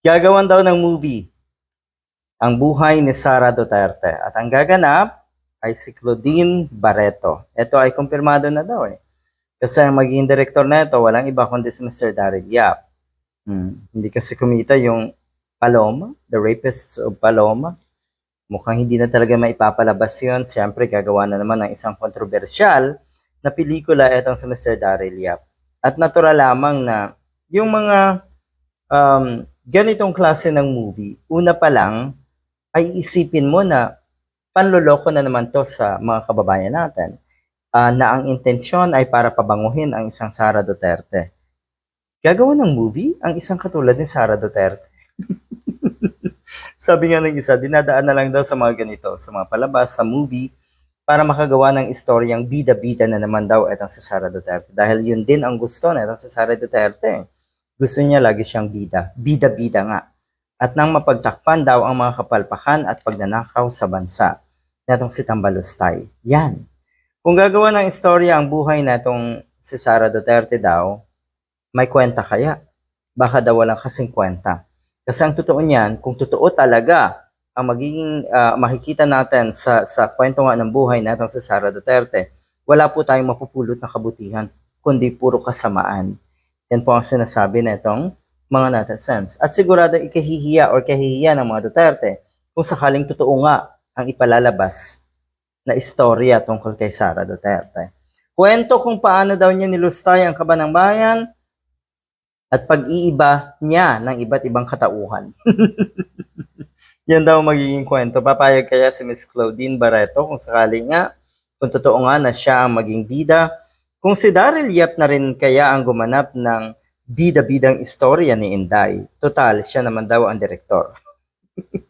Gagawan daw ng movie ang buhay ni Sara Duterte at ang gaganap ay si Claudine Barreto. Ito ay kumpirmado na daw eh. Kasi ang magiging director na ito, walang iba kundi si Mr. Daryl Yap. Hmm. Hindi kasi kumita yung Paloma, The Rapists of Paloma. Mukhang hindi na talaga maipapalabas yun. Siyempre, gagawa na naman ng isang kontrobersyal na pelikula itong si Mr. Daryl Yap. At natural lamang na yung mga um, ganitong klase ng movie, una pa lang, ay isipin mo na panloloko na naman to sa mga kababayan natin ah, na ang intensyon ay para pabanguhin ang isang Sara Duterte. Gagawa ng movie ang isang katulad ni Sara Duterte. Sabi nga ng isa, dinadaan na lang daw sa mga ganito, sa mga palabas, sa movie, para makagawa ng istoryang bida-bida na naman daw itong si Sara Duterte. Dahil yun din ang gusto na itong si Sara Duterte. Gusto niya lagi siyang bida. Bida-bida nga. At nang mapagtakpan daw ang mga kapalpakan at pagnanakaw sa bansa. Netong si Tambalustay. Yan. Kung gagawa ng istorya ang buhay na itong si Sara Duterte daw, may kwenta kaya? Baka daw walang kasing kwenta. Kasi ang totoo niyan, kung totoo talaga ang magiging ah, makikita natin sa sa kwento nga ng buhay natin si Sara Duterte, wala po tayong mapupulot na kabutihan, kundi puro kasamaan. Yan po ang sinasabi na itong mga netizens. At sigurado ikahihiya or kahihiya ng mga Duterte kung sakaling totoo nga ang ipalalabas na istorya tungkol kay Sara Duterte. Kwento kung paano daw niya nilustay ang kaba ng bayan at pag-iiba niya ng iba't ibang katauhan. Yan daw magiging kwento. Papayag kaya si Miss Claudine Barreto kung sakali nga, kung totoo nga na siya ang maging bida. Kung si Daryl Yap na rin kaya ang gumanap ng bida-bidang istorya ni Inday, total, siya naman daw ang direktor.